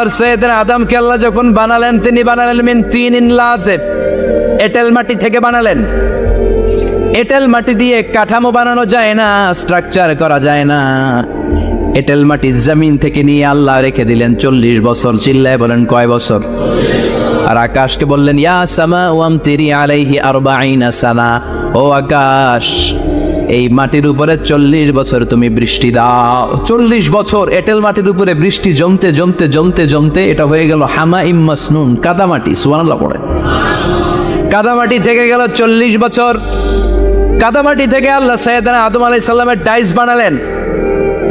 আর সৈয়দনা আদমকে আল্লাহ যখন বানালেন, তিনি বানালেন মিন তিন এঁটেল মাটি থেকে বানালেন। এঁটেল মাটি দিয়ে কাঠামো বানানো যায় না স্ট্রাকচার করা যায় না। এঁটেল মাটি জমিন থেকে নিয়ে আল্লাহ রেখে দিলেন চল্লিশ বছর, চিল্লায় বলেন কয় বছর? আর আকাশকে বললেন, ইয়া সামা ওয়াম তিরি আলাইহি আরবাইনা সানা। ও আকাশ এই মাটির উপরে চল্লিশ বছর তুমি বৃষ্টি দাও। চল্লিশ বছর এঁটেল মাটির উপরে বৃষ্টি জমতে জমতে জমতে জমতে এটা হয়ে গেল হামা ইম্মাসনুন কাদামাটি, সুবহানাল্লাহ পড়ে কাদামাটি থেকে গেল চল্লিশ বছর। কাদামাটি থেকে আল্লাহ সৈয়দানা আদম আলাই সাল্লামের ডাইস বানালেন।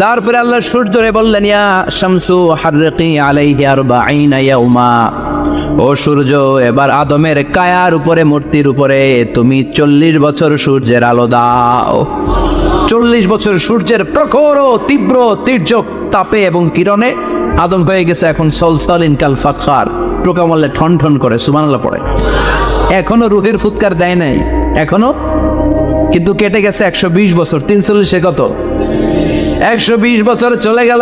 তারপরে আল্লাহ সূর্যরে বললেন, ইয়া শামসু হারকি আলাইহি আরবাঈনা ইয়াউমা। ও সূর্য, এবার আদমের কায়ার উপরে, মূর্তির উপরে, তুমি চল্লিশ বছর সূর্যের আলো দাও। চল্লিশ বছর সূর্যের প্রখর তীব্র তীর্যক তাপে এবং কিরণে আদম হয়ে গেছে এখন সলসলিন কাল ফাখার। টোকামল্লে ঠন ঠন করে সুমানাল্লাহ পড়ে। এখনও রুহের ফুৎকার দেয় নাই। এখনও? কিন্তু কেটে গেছে একশো বিশ বছর। তিনচল্লিশে কত? একশো বিশ বছর চলে গেল।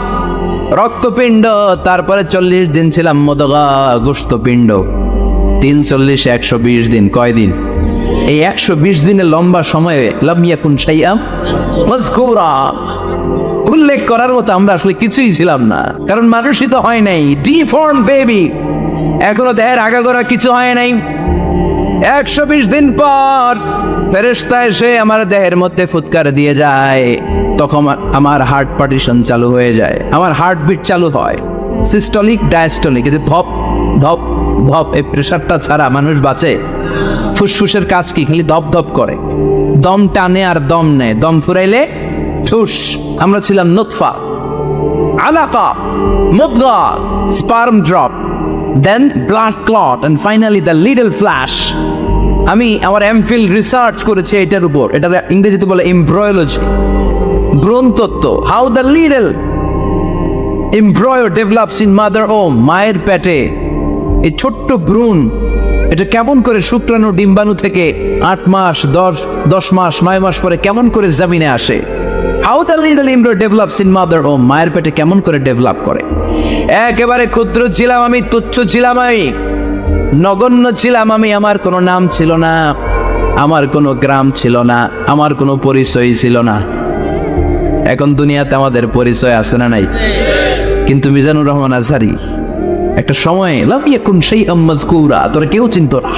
রক্তপিণ্ড, তারপরে চল্লিশ দিন ছিলাম মদগা গোস্তপিণ্ড তিন চল্লিশ, একশো বিশ দিন, কয় দিন? এই একশো বিশ দিনের লম্বা সময়ে লামিয়াকুন সাইয়াম উল্লেখ করার মতো আমরা আসলে কিছুই ছিলাম না। কারণ মানুষই তো হয় নাই, ডিফর্ম বেবি। এখনও দেহের আগাগোড়া কিছু হয় নাই। একশো বিশ দিন পর ফেরেস্তা এসে আমার দেহের মধ্যে ফুৎকার দিয়ে যায়। তখন আমার হার্ট পার্টিশন চালু হয়ে যায়। আমার হার্টবিট চালু হয়। সিস্টলিক, ডায়াস্টলিক, এই যে ধপ ধপ ধপ, এই প্রেশারটা ছাড়া মানুষ বাঁচে। ফুসফুসের কাজ কি? খালি ধপ ধপ করে। দম টানে আর দম নেয়। দম ফুরাইলে ঠুস, আমরা ছিলাম নোৎফা আলাকা, মুদগা, sperm drop. Then blood clot and finally the little flesh আমি আমার এমফিল রিসার্চ করেছি এটার উপর। এটা ইংরেজিতে বলে এমব্রয়োলজি তত্ত্ব how the little embryo develops in mother womb মায়ের পেটে। এই ছোট্ট ভ্রূণ, এটা কেমন করে শুক্রাণু, ডিম্বাণু থেকে আট মাস, দশ দশ মাস, নয় মাস পরে কেমন করে জামিনে আসে? How the little embryo develops in mother womb মায়ের পেটে কেমন করে ডেভেলপ করে? একেবারে ক্ষুদ্র ছিলাম আমি, তুচ্ছ ছিলাম আমি, নগণ্য ছিলাম আমি, আমার কোনো নাম ছিল না, আমার কোনো গ্রাম ছিল না, আমার কোনো পরিচয় ছিল না। এখন দুনিয়াতে আমাদের পরিচয় আছে না নাই? কিন্তু মিজানুর রহমান আজহারি, একটা সময় লাভ এখন সেই আম্মদ কৌরা তোরা কেউ চিনত না।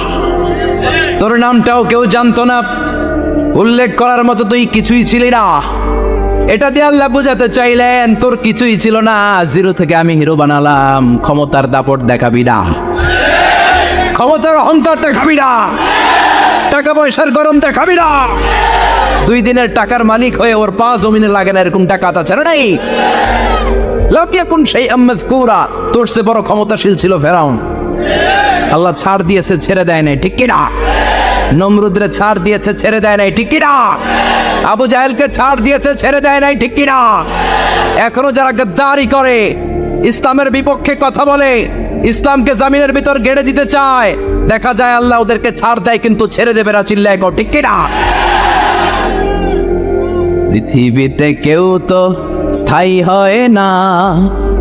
তোর নামটাও কেউ জানতো না। উল্লেখ করার মতো তুই কিছুই ছিলি না। এটা দিয়ে আল্লাহ বুঝাতে চাইলেন, তোর কিছুই ছিল না, জিরো থেকে আমি হিরো বানালাম, ক্ষমতার দাপট দেখাবি না। ক্ষমতার অহংকার দেখাবি না, টাকা পয়সার গরম দেখাবি না। দুই দিনের টাকার মালিক হয়ে ওর পা জমিনে লাগে না, এরকম টাকা তাছাড়া নাই? লাভিয়াকুন সেই আহমেদ কৌরা তোর সে বড় ক্ষমতাশীল ছিল ফেরাউন। আল্লাহ ছাড় দিয়েছে, ছেড়ে দেয় নাই, ঠিক কিনা? নমরুদ্রে ছাড় দিয়েছে, ছেড়ে দেয় নাই, ঠিক কিনা? আবু জাহেলকে ছাড় দিয়েছে, ছেড়ে দেয় নাই, ঠিক কিনা? এখনও যারা গদ্দারি করে, ইসলামের বিপক্ষে কথা বলে, ইসলামকে জামিনের ভিতর গেড়ে দিতে চায়, দেখা যায় আল্লাহ ওদেরকে ছাড় দেয়, কিন্তু ছেড়ে দেবে না, চিল্লায় গো, ঠিক কিনা? পৃথিবীতে কেউ তো স্থায়ী হয় না।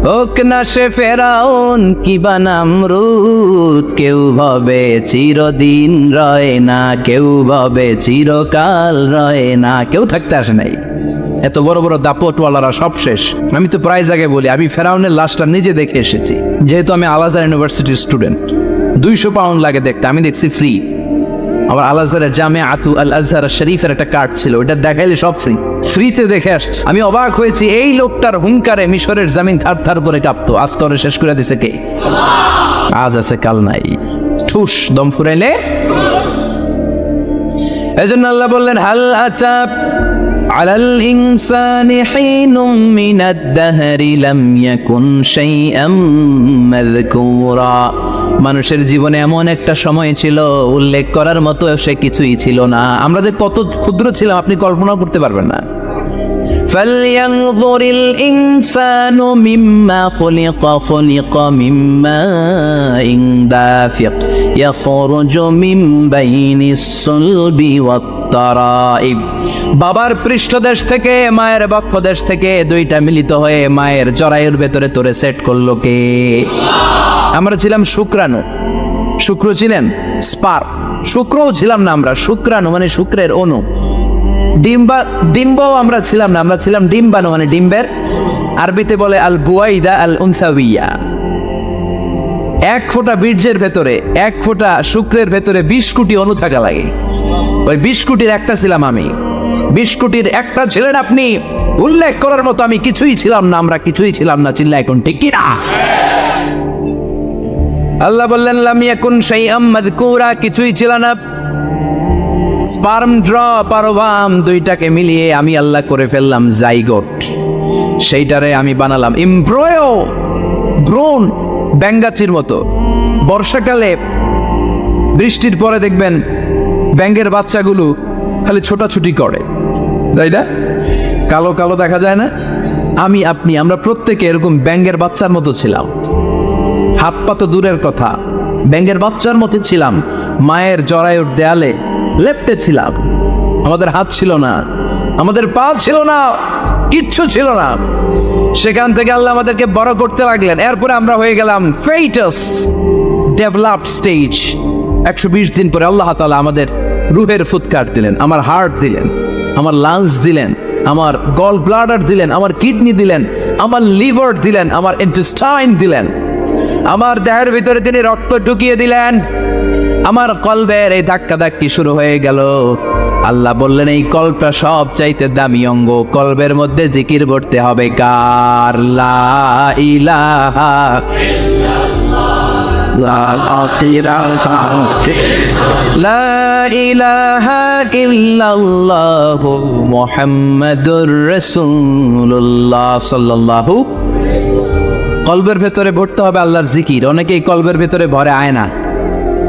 হোক না সে ফেরাউন, কি বানাম রুত কেউ ভাবে চিরদিন রয় না, কেউ ভাবে চিরকাল রয় না, কেউ থাকতে আসে নাই। এত বড় বড় দাপটওয়ালারা সব শেষ। আমি তো প্রায় জায়গায় বলি, আমি ফেরাউনের লাশটা নিজে দেখে এসেছি। যেহেতু আমি আলাজার ইউনিভার্সিটির স্টুডেন্ট, দুইশো পাউন্ড লাগে দেখতে, আমি দেখছি ফ্রি আমার আল আজহারের জামে আতু আল আজহার শরীফের একটা কার্ড ছিল ওটা দেখাইলে সব ফ্রি ফ্রিতে দেখে আসছে। আমি অবাক হয়েছি, এই লোকটার হুঙ্কারে মিশরের জামিন থার থার করে কাঁপতো। আজ করে শেষ করে দিছে কে? আজ আছে কাল নাই। ঠুস, দম ফুরাইলে? এজন্য আল্লাহ বললেন, হাল আচাপ আলাল ইনসানি হিনুম মিনাদ দাহরি লাম ইয়াকুন শাইআম মাযকুরা মানুষের জীবনে এমন একটা সময় ছিল উল্লেখ করার মতো সে কিছুই ছিল না আমরা যে কত ক্ষুদ্র ছিলাম আপনি কল্পনাও করতে পারবেন না فلينظر الإنسان مما خلق خلق من ماء دافق يخرج من بين الصلب তারাইব বাবার পৃষ্ঠদেশ থেকে, মায়ের বক্ষদেশ থেকে দুইটা মিলিত হয়ে মায়ের জরায়ুর ভেতরে তোরে সেট করল কে? আমরা ছিলাম শুক্রাণু। শুক্র ছিলেন স্পার। শুক্রও ছিলাম না আমরা, শুক্রাণু মানে শুক্রের অনু ডিম্বা, ডিম্বও আমরা ছিলাম না, আমরা ছিলাম ডিম্বাণু মানে ডিম্বের। আরবিতে বলে আল বুয়াইদা আল উনসাউইয়া। এক ফোঁটা বীর্যের ভেতরে, এক ফোঁটা শুক্রের ভেতরে বিশ কোটি অনু থাকা লাগে। ওই বিশ কোটির একটা ছিলাম আমি। বিশ কোটির একটা ছিলেন আপনি। উল্লেখ করার মতো আমি কিছুই ছিলাম না, আমরা কিছুই ছিলাম না চিল্লা এখন ঠিক কি না আল্লাহ বললেন, লাম ইয়াকুন শাইআম মাযকুরা কিছুই ছিল না। স্পার্ম দুইটাকে মিলিয়ে আমি আল্লাহ করে ফেললাম জাইগোট। সেইটারে আমি বানালাম। ইমব্রয়ো, গ্রোন, ব্যাঙ্গাচির মতো। বর্ষাকালে বৃষ্টির পরে দেখবেন ব্যাঙ্গের বাচ্চাগুলো খালি ছোটাছুটি করে, তাই না? কালো কালো দেখা যায় না? আমি, আপনি, আমরা প্রত্যেকে এরকম ব্যাঙ্গের বাচ্চার মতো ছিলাম। হাত পা তো দূরের কথা। ব্যাঙ্গের বাচ্চার মতো ছিলাম। মায়ের জরায়ুর দেয়ালে লেপটে ছিলাম। আমাদের হাত ছিল না। আমাদের পা ছিল না। কিচ্ছু ছিল না। সেখান থেকে আল্লাহ আমাদেরকে বড় করতে লাগলেন। এরপরে আমরা হয়ে গেলাম ফেইটাস ডেভেলপড স্টেজ। একশো বিশ দিন পরে আল্লাহ তাআলা আমাদের রুহের ফুৎকার দিলেন আমার হার্ট দিলেন আমার লাংস দিলেন আমার গল ব্লাডার দিলেন আমার কিডনি দিলেন আমার লিভার দিলেন আমার ইন্টেস্টাইন দিলেন। আমার দেহের ভিতরে তিনি রক্ত ঢুকিয়ে দিলেন। আমার কলবের এই ধাক্কা ধাক্কি শুরু হয়ে গেল। আল্লাহ বললেন এই কল্পটা সব চাইতে দামি অঙ্গ। কলবের মধ্যে জিকির পড়তে হবে কার? লা কলবের ভেতরে ভরতে হবে আল্লাহর জিকির। অনেকেই কলবের ভেতরে ভরে আয়না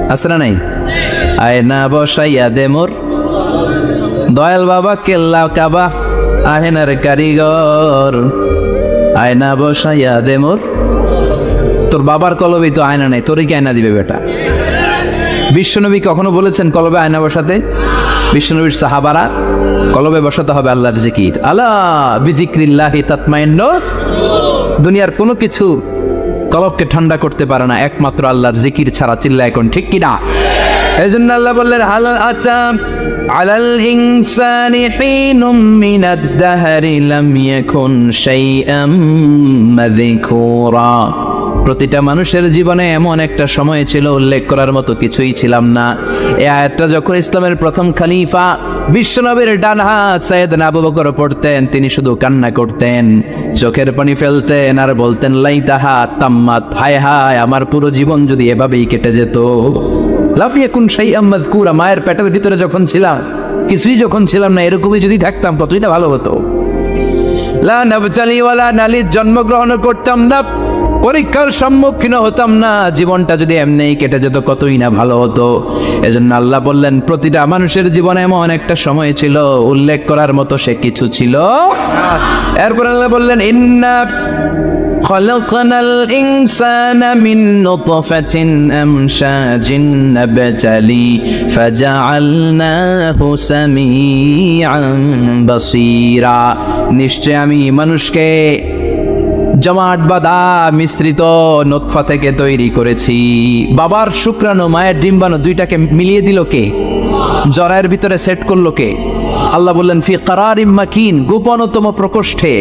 আছে না নাই? আয়না বসাইয়া দে মোর। দয়াল বাবা, কেল্লা কাবা, আহেনার কারিগর। আয়না বসাইয়া দে মোর। তোর বাবার কলবেই তো আয়না নাই, তোরই কি আয়না দিবে বেটা? বিশ্বনবী কখনো বলেছেন, কলবে আয়না বসাতে বিশ্বনবীর সাহাবারা, কলবে বসাতে হবে আল্লাহর জিকির আল্লাহ বিজিক্রিল্লাহি তাতমাইন্ন। দুনিয়ার কোনো কিছু কলবকে ঠান্ডা করতে পারে না, একমাত্র আল্লাহর জিকির ছাড়া চিল্লা এখন ঠিক কিনা? এই জন্য আল্লাহ বললেন হালাল আচ্ছা আলাল ইনসানি হিনুম মিনাদ দাহরি লাম ইয়াকুন শাইআম মাযকুরা প্রতিটা মানুষের জীবনে এমন একটা সময় ছিল, উল্লেখ করার মতো কিছুই ছিলাম না। এই আয়াতটা যখন ইসলামের প্রথম খালিফা বিশ্বনবীর ডান হাত সৈয়দ আবু বকর পড়তেন, তিনি শুধু কান্না করতেন, চোখের পানি ফেলতেন আর বলতেন লাইতাহা তাম্মাত, হায় হায়, আমার পুরো জীবন যদি এভাবেই কেটে যেত। লাভি এখন সেই আম্মাজকুরা মায়ের পেটের ভিতরে যখন ছিলাম, কিছুই যখন ছিলাম না, এরকমই যদি থাকতাম, কতই না ভালো হতো। লা নবচালিওয়ালা নালির জন্মগ্রহণ করতাম না পরীক্ষার সম্মুখীন হতাম না জীবনটা যদি এমনি কেটে যেত কতই না ভালো হতো এজন্য আল্লাহ বললেন প্রতিটা মানুষের জীবনে এমন একটা সময় ছিল উল্লেখ করার মতো সে কিছু ছিল এরপর আল্লাহ বললেন ইন্না خلقنا الإنسان من نطفة أمشاج نبتلي فجعلناه سميعا بصيرا নিশ্চয় আমি মানুষকে জমাট বাঁধা মিশ্রিত নোৎফা থেকে তৈরি করেছি। বাবার শুক্রাণু মায়ের ডিম্বাণু দুইটাকে মিলিয়ে দিল কে? জরায়ের ভিতরে সেট করল কে? আল্লাহ বললেন ফি কারার মাকিন গোপনতম প্রকোষ্ঠে।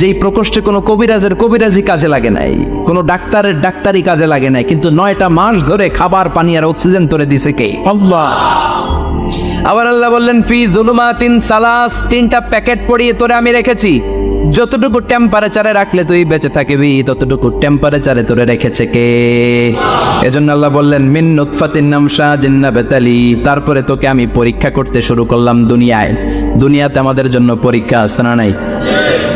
যেই প্রকোষ্ঠে কোনো কবিরাজের কবিরাজি কাজে লাগে নাই কোনো ডাক্তারের ডাক্তারি কাজে লাগে নাই কিন্তু নয়টা মাস ধরে খাবার পানি আর অক্সিজেন তোরে দিছে কে? আল্লাহ। আবার আল্লাহ বললেন ফি জুলুমাতিন সালাস তিনটা প্যাকেট পরিয়ে তোরে আমি রেখেছি। যতটুকু টেম্পারেচারে রাখলে তুই বেঁচে থাকবি, ততটুকু টেম্পারেচারে তোরে রেখেছে কে? এজন্য আল্লাহ বললেন, মিন নুতফাতিন নামশা জিন্না বেতালি। তারপরে তোকে আমি পরীক্ষা করতে শুরু করলাম দুনিয়ায়। দুনিয়াতে আমাদের জন্য পরীক্ষা আছে না নাই?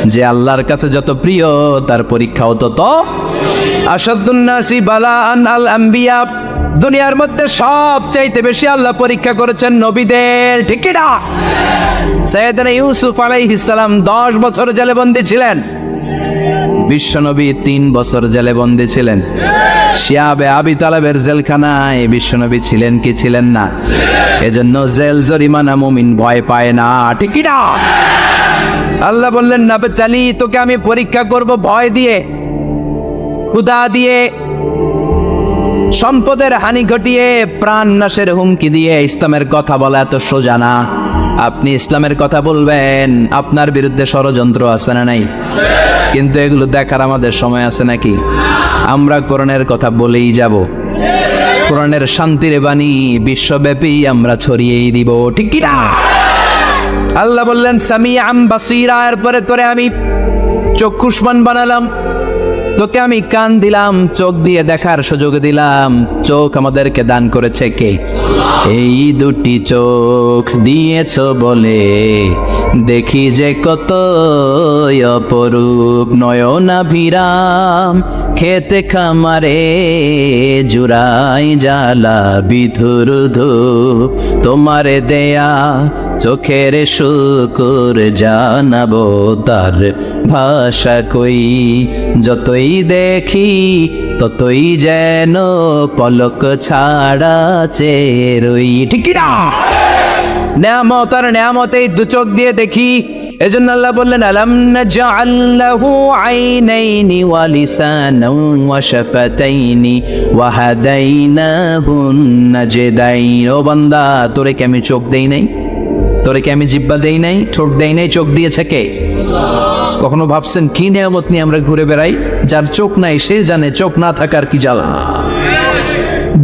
যে আল্লাহর কাছে যত প্রিয়, তার পরীক্ষাও তত। আসাদুন্নাসি বালা আন আল আম্বিয়া। দুনিয়ার মধ্যে সব চাইতে বেশি আল্লাহ পরীক্ষা করেছেন নবীদের, ঠিক না সৈয়দনা ইউসুফ আলাইহিস সালাম দশ বছর জেলে বন্দী ছিলেন। বিশ্বনবী তিন বছর জেলে বন্দী ছিলেন। শিয়াবে আবি তালাবের জেলখানায় বিশ্বনবী ছিলেন কি ছিলেন না? এজন্য জেল জরিমানা মুমিন ভয় পায় না, ঠিক না আল্লাহ বললেন না চালি তোকে আমি পরীক্ষা করব ভয় দিয়ে, ক্ষুধা দিয়ে সম্পদের হানি ঘটিয়ে প্রাণ নাশের হুমকি দিয়ে ইসলামের কথা বলা এত সোজা না। আপনি ইসলামের কথা বলবেন, আপনার বিরুদ্ধে ষড়যন্ত্র আছে না নাই? কিন্তু এগুলো দেখার আমাদের সময় আছে নাকি? আমরা কোরআনের কথা বলেই যাব। কোরআনের শান্তির বাণী বিশ্বব্যাপী আমরা ছড়িয়েই দিব, ঠিক কি না? আল্লাহ বললেন সামি আম বাসিরা, এরপরে তোরে আমি চক্ষুষ্মান বানালাম। তোকে আমি কান দিলাম, চোখ দিয়ে দেখার সুযোগ দিলাম। চোখ আমাদেরকে দান করেছে কে? এই দুটি চোখ দিয়েছ বলে। দেখি যে কত অপরূপ নয়নাভিরাম খেতে খামারে জুড়াই জালা বিধুরুধু তোমারে দেয়া চোখের শুকুর জানাব তার ভাষা কই। যতই দেখি, ততই যেন পলক ছাড়া চেরই ঠিক না নেয়ামত, আর নেয়ামত এই দু চোখ দিয়ে দেখি। এজন্য আল্লাহ বললেন, আলাম নাজআল্লাহু আইনাইনি ওয়া লিসানাও ওয়া শাফাতাইনি ওয়া হাদাইনাহু নাজদাইন। ও বান্দা, তোরে কি আমি চোখ দেই নাই? তোরে কি আমি জিব্বা দেই নাই, ঠোঁট দেই নাই, চোখ দিয়েছে কে? কখনো ভাবছেন কি নিয়ামত নিয়ে আমরা ঘুরে বেড়াই? যার চোখ নাই, সে জানে চোখ না থাকার কি জ্বালা।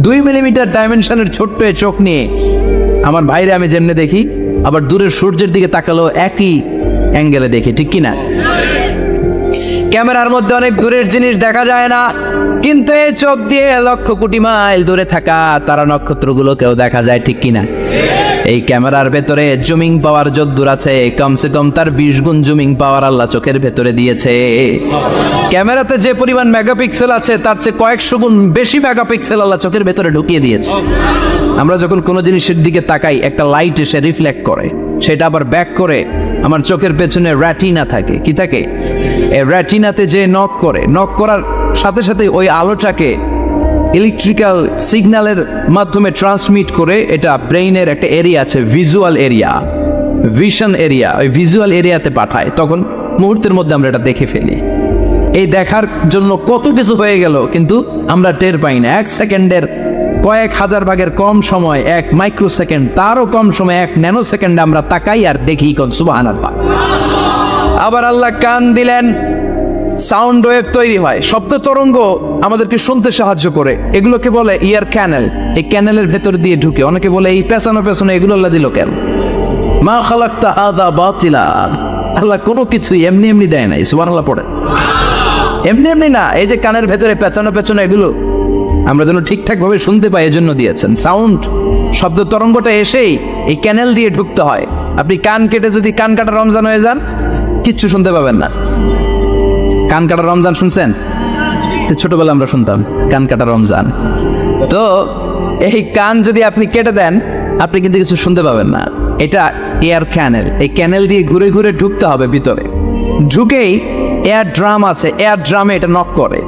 দুই মিলিমিটার ডাইমেনশনের ছোট্ট চোখ নিয়ে আমার ভাইরে আমি যেমনে দেখি, আবার দূরের সূর্যের দিকে তাকালো একই অ্যাঙ্গেলে দেখি, ঠিক কি না ক্যামেরার মধ্যে অনেক দূরের জিনিস দেখা যায় না, কিন্তু এই চোখ দিয়ে লক্ষ কোটি মাইল দূরে থাকা তারা নক্ষত্রগুলোকেও দেখা যায় ঠিক কিনা? এই ক্যামেরার ভেতরে জুমিং পাওয়ার যদ্দূর আছে, কমসে কম তার বিশ গুণ জুমিং পাওয়ার আল্লাহ চোখের ভেতরে দিয়েছে। ক্যামেরাতে যে পরিমাণ মেগাপিক্সেল আছে, তার চেয়ে কয়েকশো গুণ বেশি মেগাপিক্সেল আল্লাহ চোখের ভেতরে ঢুকিয়ে দিয়েছে। আমরা যখন কোনো জিনিসের দিকে তাকাই, একটা লাইট এসে রিফ্লেক্ট করে, সেটা আবার ব্যাক করে, আমার চোখের পেছনে র্যাটিনা থাকে, কি থাকে? এই র্যাটিনাতে যে নক করে নক করার সাথে সাথে ওই আলোটাকে ইলেকট্রিক্যাল সিগন্যালের মাধ্যমে ট্রান্সমিট করে এটা ব্রেইনের একটা এরিয়া আছে ভিজুয়াল এরিয়া ভিশন এরিয়া ওই ভিজুয়াল এরিয়াতে পাঠায়। তখন মুহূর্তের মধ্যে আমরা এটা দেখে ফেলি। এই দেখার জন্য কত কিছু হয়ে গেল, কিন্তু আমরা টের পাই না। এক সেকেন্ডের কয়েক হাজার ভাগের কম সময়, এক মাইক্রো সেকেন্ড তারও কম সময়, এক ন্যানো সেকেন্ডে আমরা তাকাই আর দেখি কোন সুবাহান আবার আল্লাহ কান দিলেন সাউন্ড ওয়েভ তৈরি হয়। শব্দ তরঙ্গ আমাদেরকে শুনতে সাহায্য করে। এগুলোকে বলে ইয়ার ক্যানেল এই ক্যানেলের ভেতর দিয়ে ঢুকে। অনেকে বলে, এই পেছানো, পেছনে, এগুলো আল্লাহ দিল কেন? মা খালাক্তা আদা বাতিলা। আল্লাহ কোনো কিছু এমনি এমনি দেয় নাই, সুবহানাল্লাহ পড়ে। এমনি এমনি না, এই যে কানের ভেতরে পেছানো, পেছনে এগুলো আমরা যেন ঠিকঠাক ভাবে শুনতে পাই, এজন্য দিয়েছেন। সাউন্ড শব্দ তরঙ্গটা এসেই এই ক্যানেল দিয়ে ঢুকতে হয়। আপনি কান কেটে যদি কান কাটা রমজান হয়ে যান কিচ্ছু শুনতে পাবেন না। কান কাটা রমজান শুনছেন? সে ছোটবেলা আমরা শুনতাম, কান কাটা রমজান। তো এই কান যদি আপনি কেটে দেন, আপনি কিন্তু কিছু শুনতে পাবেন না। এটা এয়ার ক্যানেল এই ক্যানেল দিয়ে ঘুরে ঘুরে ঢুকতে হবে ভিতরে। ঢুকেই এয়ার ড্রাম আছে এয়ার ড্রামে এটা নক করে।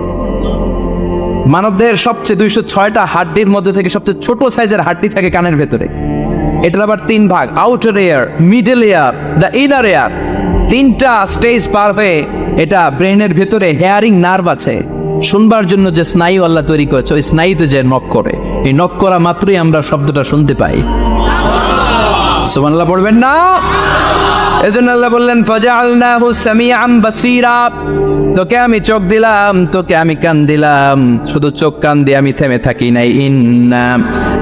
মানবদেহের সবচেয়ে দুইশো ছয়টা হাড্ডির মধ্যে থেকে সবচেয়ে ছোট সাইজের হাড্ডি থাকে কানের ভেতরে। এটার আবার তিন ভাগ outer ear middle ear the inner ear তিনটা স্টেজ পার হয়ে এটা ব্রেনের ভেতরে হেয়ারিং নার্ভ আছে। শুনবার জন্য যে স্নায়ু আল্লাহ তৈরি করেছে, ওই স্নায়ুতে যে নক করে, এই নক করা মাত্রই আমরা শব্দটা শুনতে পাই। সুবহানাল্লাহ পড়বেন না? এজন্য আল্লাহ বললেন, ফাজআলনাহু সামিআম বাসীরা। তোকে আমি চোখ দিলাম, তোকে আমি কান দিলাম। শুধু চোখ কান দিয়ে আমি থেমে থাকি নাই। ইন্না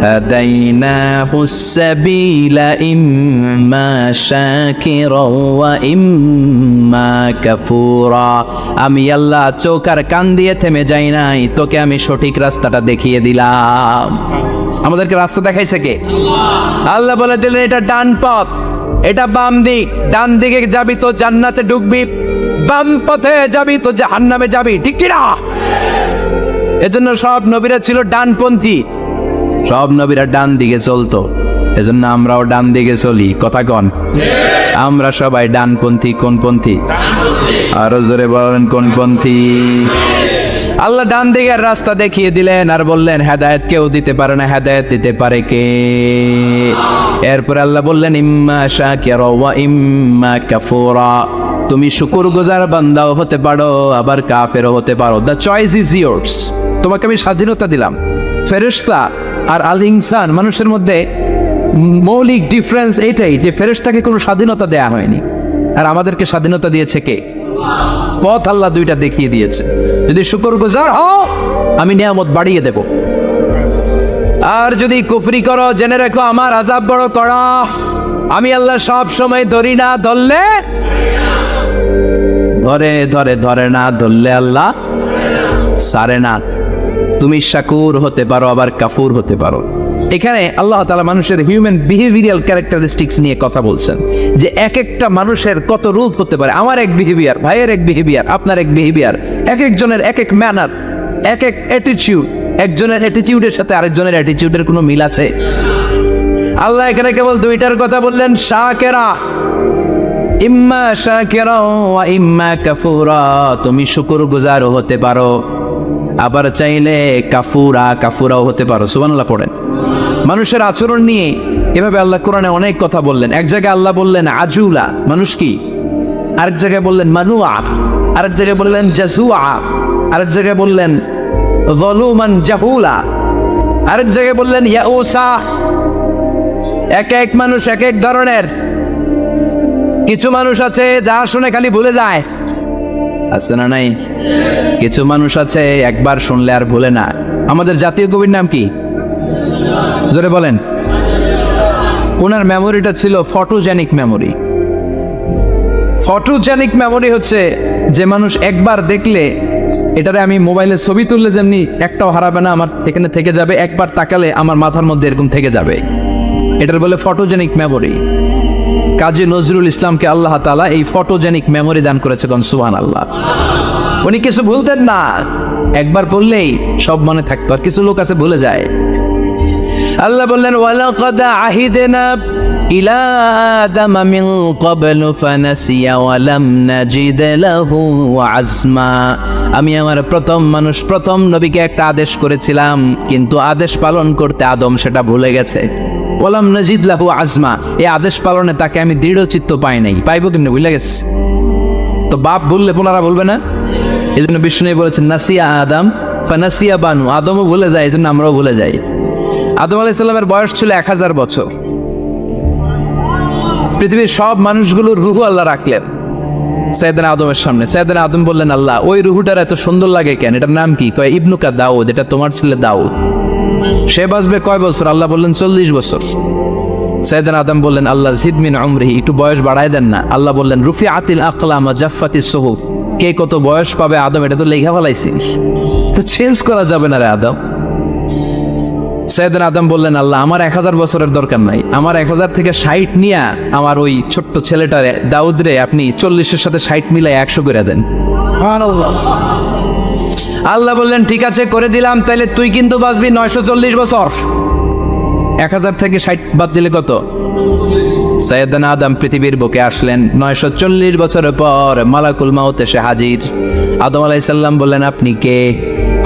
হাদাইনাহু সাবিলা ইম্মা শাকিরা ওয়া ইম্মা কাফুরা। আমি আল্লাহ চোখ আর কান দিয়ে থেমে যাই নাই, তোকে আমি সঠিক রাস্তাটা দেখিয়ে দিলাম। আমাদেরকে রাস্তা দেখাইছে কে? আল্লাহ বলে দিলেন, এটা ডান পথ। এটা বাম দিক। ডান দিকে যাবি তো জান্নাতে ঢুকবি বাম পথে যাবি তো জাহান্নামে যাবি। ঠিক কি না? এজন্য সব নবীরা ছিল ডানপন্থী। সব নবীরা ডান দিকে চলতো। এজন্য আমরাও ডান দিকে চলি। কথা কন। আমরা সবাই ডানপন্থী, কোনপন্থী? আরও জোরে বলেন কোন পন্থী আল্লাহ ডান দিকের রাস্তা দেখিয়ে দিলেন আর বললেন, হেদায়েত কেউ দিতে পারে না, হেদায়েত দিতে পারে কে? এরপর আল্লাহ বললেন, ইম্মা শাকিরা ওয়া ইম্মা কাফুরা। তুমি শুকুর গুজার বান্দাও হতে পারো, আবার কাফেরও হতে পারো। দ্য চয়েস ইজ ইয়ার্স তোমাকে আমি স্বাধীনতা দিলাম। ফেরেশতা আর আল ইনসান মানুষের মধ্যে মৌলিক ডিফারেন্স এটাই যে ফেরেশতাকে কোনো স্বাধীনতা দেয়া হয়নি। আর আমাদেরকে স্বাধীনতা দিয়েছে কে? পথ আল্লাহ দুইটা দেখিয়ে দিয়েছে। যদি শুকর গুজার হও, আমি নিয়ামত বাড়িয়ে দেব। আর যদি কুফরি করো, জেনে রেখো, আমার আজাব বড় করা আমি আল্লাহ সব সময় ধরি না, ধরলে? ধরে ধরে ধরে না, ধরলে আল্লাহ? সারে না। তুমি শাকুর হতে পারো, আবার কাফুর হতে পারো। এখানে আল্লাহ তালা মানুষের হিউম্যান বিহেভিয়ারাল ক্যারেক্টারিস্টিক্স নিয়ে কথা বলছেন যে এক একটা মানুষের কত রূপ হতে পারে। আমার এক বিহেভিয়ার ভাইয়ের এক বিহেভিয়ার আপনার এক বিহেভিয়ার এক একজনের এক এক ম্যানার এক এক অ্যাটিটিউড একজনের অ্যাটিটিউডের সাথে আরেকজনের অ্যাটিটিউডের কোনো মিল আছে? আল্লাহ এখানে কেবল দুইটার কথা বললেন, শাকেরা। ইম্মা শাকিরা ইম্মা কাফুরা। তুমি শুকর গুজারও হতে পারো। আবার চাইলে কাফুরা, কাফুরাও হতে পারো। সুবহানাল্লাহ পড়েন। মানুষের আচরণ নিয়ে এভাবে আল্লাহ কোরআনে অনেক কথা বললেন। এক জায়গায় আল্লাহ বললেন, আজুলা মানুষ কি? আরেক জায়গায় বললেন, মানুয়া আরেক জায়গায় বললেন, জাজুয়া আরেক জায়গায় বললেন, জলুমান জাহুলা আরেক জায়গায় বললেন, ইয়াউসা এক এক মানুষ এক এক ধরনের। কিছু মানুষ আছে যা শুনে খালি ভুলে যায়। আছে না নাই? কিছু মানুষ আছে একবার শুনলে আর ভুলে না। আমাদের জাতীয় কবির নাম কি? জোরে বলেন। ওনার মেমোরিটা ছিল ফটোজেনিক মেমোরি ফটোজেনিক মেমোরি হচ্ছে যে মানুষ একবার দেখলে, এটারে আমি মোবাইলে ছবি তুললে যেমনি একটাও হারাবে না, আমার এখানে থেকে যাবে, একবার তাকালে আমার মাথার মধ্যে এরকম থেকে যাবে। এটার বলে ফটোজেনিক মেমোরি কাজী নজরুল ইসলামকে আল্লাহ তালা এই ফটোজেনিক মেমোরি দান করেছে গন সুহান আল্লাহ উনি কিছু ভুলতেন না। একবার বললেই সব মনে থাকতো, আর কিছু লোক আছে ভুলে যায়। আল্লাহ বললেন, ওয়ালাকাদ আহিদনা ইলা আদম মিন ক্বাবলু ফানাসিয়া ওয়া লাম নাজিদ আজমা। আমি আমার প্রথম মানুষ, প্রথম নবীকে একটা আদেশ করেছিলাম, কিন্তু আদেশ পালন করতে আদম সেটা ভুলে গেছে। ওয়ালাম নাজিদ লাহু আজমা। এই আদেশ পালনে তাকে আমি দৃঢ় চিত্ত পাই নাই। পাইবো কেমনে? ভুলে গেছে। তো বাপ বললে পুনরা বলবে না? এই জন্য বিষ্ণু বলেছেন, নাসিয়া আদম, ফানাসিয়া বানু। আদমও ভুলে যায় এই জন্য আমরাও ভুলে যাই। আদম আলাইসাল্লামের বয়স ছিল এক হাজার বছর। পৃথিবীর সব মানুষগুলোর রুহু আল্লাহ রাখলেন। সৈয়দান আদমের সামনে। সৈয়দান আদম বললেন, আল্লাহ, ওই রুহুটার এত সুন্দর লাগে কেন? এটার নাম কি? কয়, ইবনুকা দাউদ, এটা তোমার ছেলে দাউদ। সে বাঁচবে কয় বছর? আল্লাহ বললেন, চল্লিশ বছর। সৈয়দান আদম বললেন, আল্লাহ জিদমিন আমরিহি একটু বয়স বাড়ায় দেন না। আল্লাহ বললেন রুফি আতিল আকলাম জাফাতি সহুফ, কে কত বয়স পাবে আদম? এটা তো লেখা ফেলাইছিস। তো চেঞ্জ করা যাবে না রে আদম। সৈয়দান আদম বললেন আল্লাহ আমার এক হাজার বছরের দরকার নাই। আমার এক হাজার থেকে ষাট নিয়ে আমার ওই ছোট্ট ছেলেটার দাউদরে আপনি চল্লিশের সাথে ষাট মিলাই একশো করে দেন। আল্লাহ বললেন ঠিক আছে করে দিলাম তাহলে তুই কিন্তু বাঁচবি নয়শো চল্লিশ বছর। এক হাজার থেকে ষাট বাদ দিলে কত? সৈয়দান আদম পৃথিবীর বুকে আসলেন। নয়শো চল্লিশ বছরের পর মালাকুল মাউত এসে হাজির। আদম আলাইসাল্লাম বললেন আপনি কে?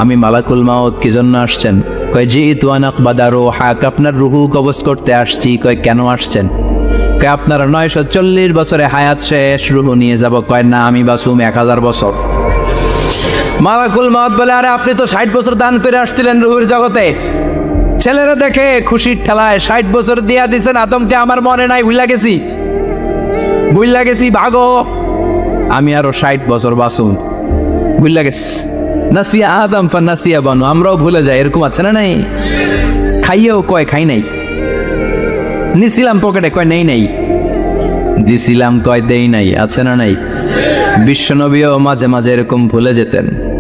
আমি মালাকুল মাউত কি জন্য আসছেন? কয়, জি তুয়ানাক বাদারো হাক আপনার রুহু কবজ করতে আসছি। কয়, কেন আসছেন? কয়, আপনার নয়শো চল্লিশ বছরে হায়াত শেষ, রুহু নিয়ে যাব। কয়, না, আমি বাসুম এক হাজার বছর। মালাকুল মাউত বলে, আরে, আপনি তো ষাট বছর দান করে আসছিলেন রুহুর জগতে। ছেলেরা দেখে খুশির ঠেলায় ষাট বছর দিয়া দিছেন আদমকে আমার মনে নাই ভুলা গেছি। ভুলা গেছি, ভাগো। আমি আরও ষাট বছর বাসুন ভুলা গেছি। নাসিয়া আদম ফা নাসিয়া বানু, আমরাও ভুলে যাই, এরকম আছে না নাই? খাইয়েও কয়, খাই নাই। নিছিলাম পকেটে কয়, নেই নাই। দিছিলাম কয়, দেই নাই, আছে না নাই? বিশ্বনবীও মাঝে মাঝে এরকম ভুলে যেতেন।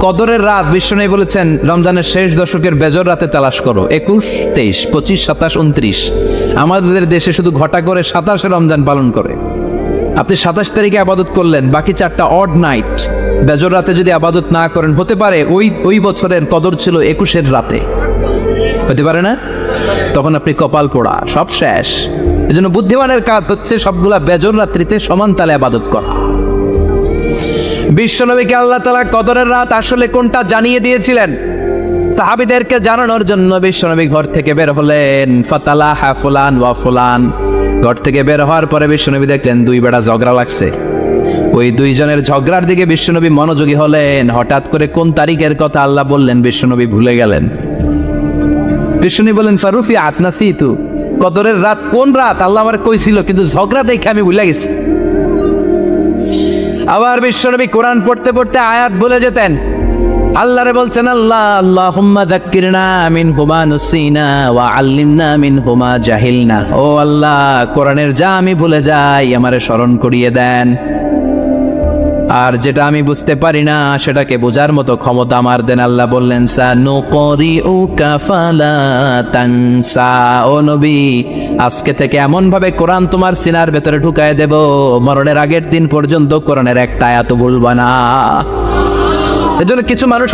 কদরের রাত বিশ্বনবী বলেছেন, রমজানের শেষ দশকের বেজর রাতে তালাশ করো। একুশ, তেইশ, পঁচিশ, সাতাশ, উনত্রিশ। আমাদের দেশে শুধু ঘটা করে সাতাশে রমজান পালন করে। আপনি সাতাশ তারিখে আবাদত করলেন, বাকি চারটা অড নাইট বেজর রাতে যদি আবাদত না করেন, হতে পারে ওই ওই বছরের কদর ছিল একুশের রাতে। হতে পারে না? তখন আপনি কপাল পোড়া, সব শেষ। এজন্য বুদ্ধিমানের কাজ হচ্ছে সবগুলা বেজর রাত্রিতে সমান তালে আবাদত করা। বিশ্বনবীকে আল্লাহ তালা কদরের রাত আসলে কোনটা জানিয়ে দিয়েছিলেন? সাহাবিদেরকে জানানোর জন্য বিশ্বনবী ঘর থেকে বের হলেন। ফাতালা ফুলান ওয়া ফুলান। ঘর থেকে বের হওয়ার পরে বিশ্বনবী দেখলেন দুই বেড়া ঝগড়া লাগছে। ওই দুইজনের ঝগড়ার দিকে বিশ্বনবী মনোযোগী হলেন। হঠাৎ করে কোন তারিখের কথা আল্লাহ বললেন, বিশ্বনবী ভুলে গেলেন। বিষ্ণু বলেন ফারুফি আতনা সিতু কদরের রাত কোন রাত? আল্লাহ আমার কইছিল, কিন্তু ঝগড়া দেখে আমি ভুলে গেছি। আবার বিশ্বনবী কোরআন পড়তে পড়তে আয়াত বলে যেতেন আল্লাহরে বলছেন, আল্লাহ আল্লাহ হুম্মা যাক্কিরনা মিন হুমা নুসিনা ওয়া আল্লিমনা মিন হুমা জাহিলনা। ও আল্লাহ, কোরআনের যা আমি ভুলে যাই, আমারে স্মরণ করিয়ে দেন। আর যেটা আমি বুঝতে পারি না, সেটাকে বোঝার মতো ক্ষমতা আমার দেন আল্লাহ বললেন সা নুকরি উ কাফালা তানসা। ও নবী, আজকে থেকে এমন ভাবে কোরআন তোমার সিনার ভেতরে ঢুকায় দেব, মরণের আগের দিন পর্যন্ত কোরআনের একটা আয়াত ভুলবা না। এজন্য কিছু মানুষ